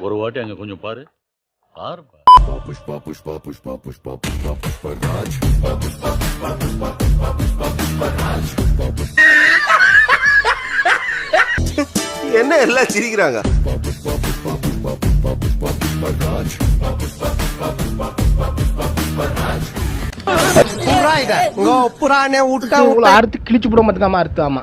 ஒரு வாட்டி அங்க கொஞ்சம் பாரு. பாருப்பா. என்ன எல்லாம் சிரிக்கிறாங்க? புறானே விட்டா உங்களை அறுத்து கிழிச்சு விட மாட்டுக்காம அறுத்து ஆமா.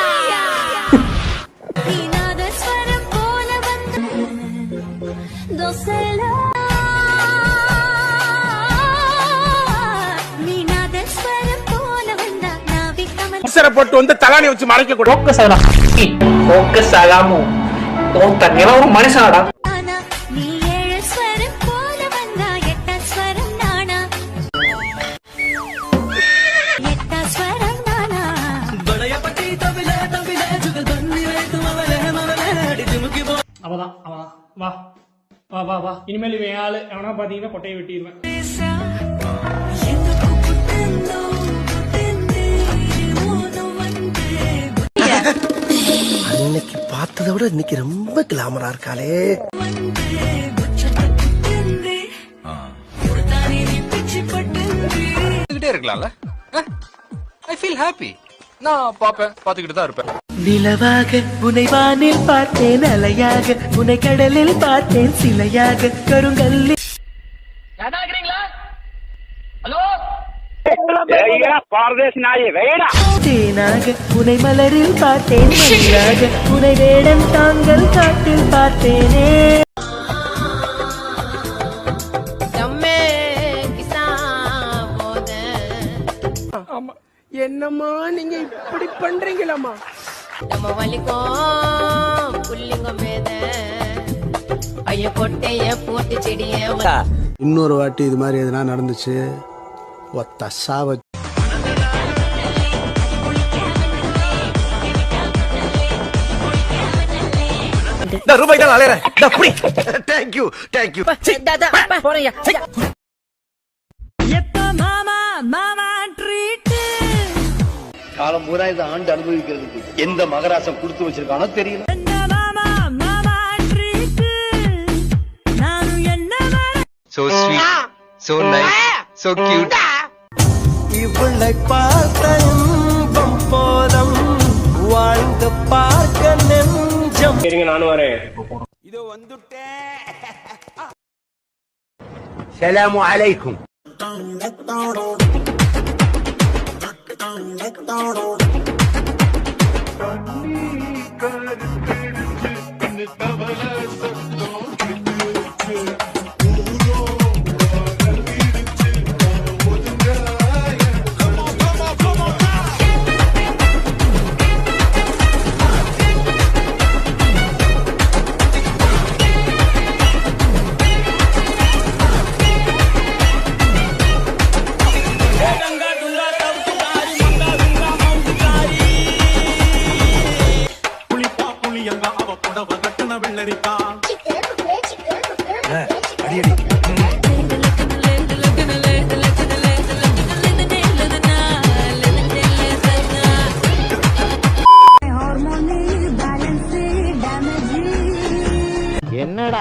அவசரப்பட்டு வந்து தலானி வச்சு மறைக்க கூட ஃபோக்கஸ் ஆகலாம் ஃபோக்கஸ் ஆகாம தண்ணியெல்லாம் ஒரு மனுஷனாடா. அவதான் அவதான். வா. வா வா வா. இனிமேல் இவன் ஆளு. எவனா பாத்தீங்கன்னா கொட்டையை வெட்டிடுவேன். அன்னைக்கு பார்த்ததை விட இன்னைக்கு ரொம்ப கிளாமரா இருக்காளே. இருக்கலாம்ல. ஐ ஃபீல் ஹாப்பி நான் பார்ப்பேன் பார்த்துக்கிட்டு தான் இருப்பேன். நிலவாக உனை வானில் பார்த்தேன் அலையாக உனை கடலில் பார்த்தேன் சிலையாக கருங்கல்லி தேனாக உனை மலரில் பார்த்தேன் மயிலாக உனை வேடன் தாங்கள் காட்டில் பார்த்தேனே. என்னம்மா நீங்க இப்படி பண்றீங்களாம்மா? நம்ம வலிக்கும் புள்ளிங்க மேத. ஐய கொட்டைய போட்டு செடிய. இன்னொரு வாட்டி இது மாதிரி எதுனா நடந்துச்சு ஒத்த சாவ ரூபாய் தான் அலையறேன். அப்படி தேங்க்யூ தேங்க்யூ காலம் பூரா இதை ஆண்டு அனுபவிக்கிறதுக்கு எந்த மகராசம் கொடுத்து வச்சிருக்கானோ தெரியல. So sweet so nice so cute இவளை பார்த்த இன்பம் போலம் வாழ்ந்து பார்க்க நெஞ்சம் சரிங்க நானும் வரேன். சலாமு அலைக்கும். என்னடா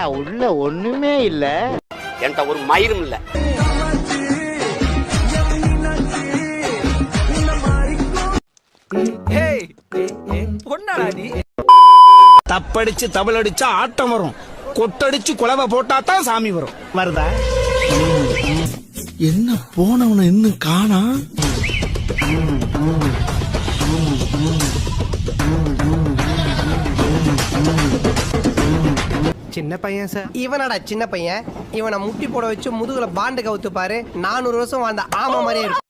உள்ள ஒண்ணுமே இல்ல. என்கிட்ட ஒரு மயிரும் இல்ல. தப்படிச்சு தபல் அடிச்சா ஆட்டம் வரும். கொட்டடிச்சு குலவை போட்டா தான் சாமி வரும். வருதா? என்ன போனவன இன்னும் காணா? சின்ன பையன் சார் இவனடா சின்ன பையன். இவனை முட்டி போட வச்சு முதுகுல பாண்டு கவுத்து பாரு நானூறு வருஷம் வாழ்ந்த ஆமா மாதிரியே இருக்கும்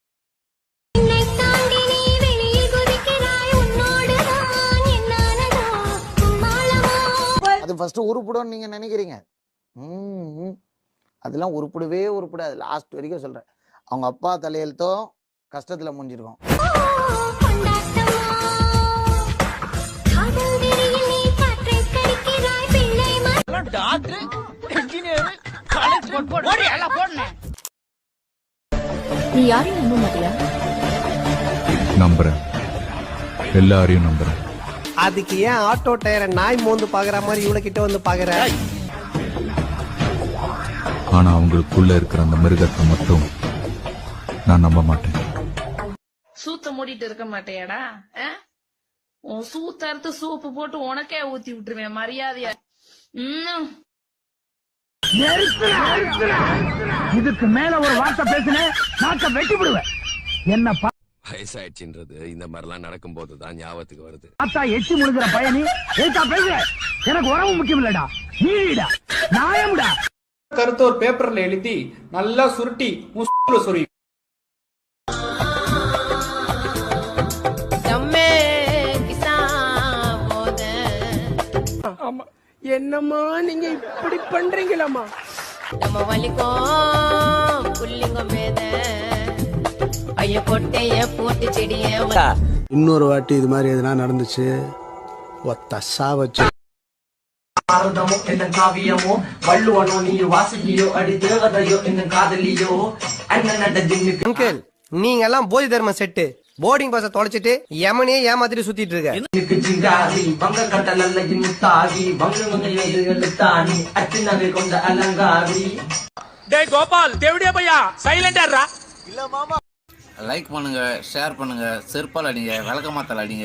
அது ஃபர்ஸ்ட் உருப்பிடும் நீங்க நினைக்கிறீங்க. அதெல்லாம் உருப்பிடவே உருப்பிடாது. லாஸ்ட் வரைக்கும் சொல்றேன். அவங்க அப்பா தலையெழுத்தும் கஷ்டத்துல முடிஞ்சிருக்கும் நம்புறேன். எல்லாரையும் நம்புறேன். அதுக்கு ஏன் ஆட்டோ டயரை நாய் மோந்து பாக்குற மாதிரி இவ்வளவு கிட்ட வந்து பாக்குற? ஆனா அவங்களுக்குள்ள இருக்கிற அந்த மிருகத்தை மட்டும் நான் நம்ப மாட்டேன். சூத்த மூடிட்டு இருக்க மாட்டேயாடா? உன் சூத்த அறுத்து சூப்பு போட்டு உனக்கே ஊத்தி விட்டுருவேன் மரியாதையா? இதுக்கு மேல ஒரு வார்த்தை பேசுனேன் நாக்க வெட்டி விடுவேன் என்ன வயசாயிடுச்சுன்றது இந்த மாதிரிலாம் நடக்கும்போது தான் ஞாபகத்துக்கு வருது. பார்த்தா எச்சி முழுகிற பயணி ஏத்தா பேசுற. எனக்கு உறவு முக்கியம் இல்லடா நீடா நியாயம்டா. கருத்து ஒரு பேப்பர்ல எழுதி நல்லா சுருட்டி முஸ்ல சொறி. என்னம்மா நீங்க இப்படி பண்றீங்களாமா நம்ம வலிக்கும் புள்ளிங்க மேத. ஐய கொட்டைய போட்டு செடிய இன்னொரு வாட்டி இது மாதிரி எதுனா நடந்துச்சு? ஒத்த சாவச்சு பாரதமோ என்ன காவியமோ வள்ளுவனோ நீ வாசகியோ அடி தேவதையோ என்ன காதலியோ அண்ணன் நட ஜிம்மிக்கு அங்கிள் நீங்க எல்லாம் போதி தர்ம செட்டு. போர்டிங் பாஸ தொலைச்சிட்டு யமனே ஏமாத்திட்டு சுத்திட்டு இருக்க. ஜிங்காரி வங்க கட்டலல்ல முத்தாகி வங்க எழுத்தாணி அச்சினவை கொண்ட அலங்காரி. டேய் கோபால் தேவடியா பையா? சைலண்டா லைக் பண்ணுங்க ஷேர் பண்ணுங்க செருப்பால் அடிங்க விளக்கமாத்தால் அடிங்க.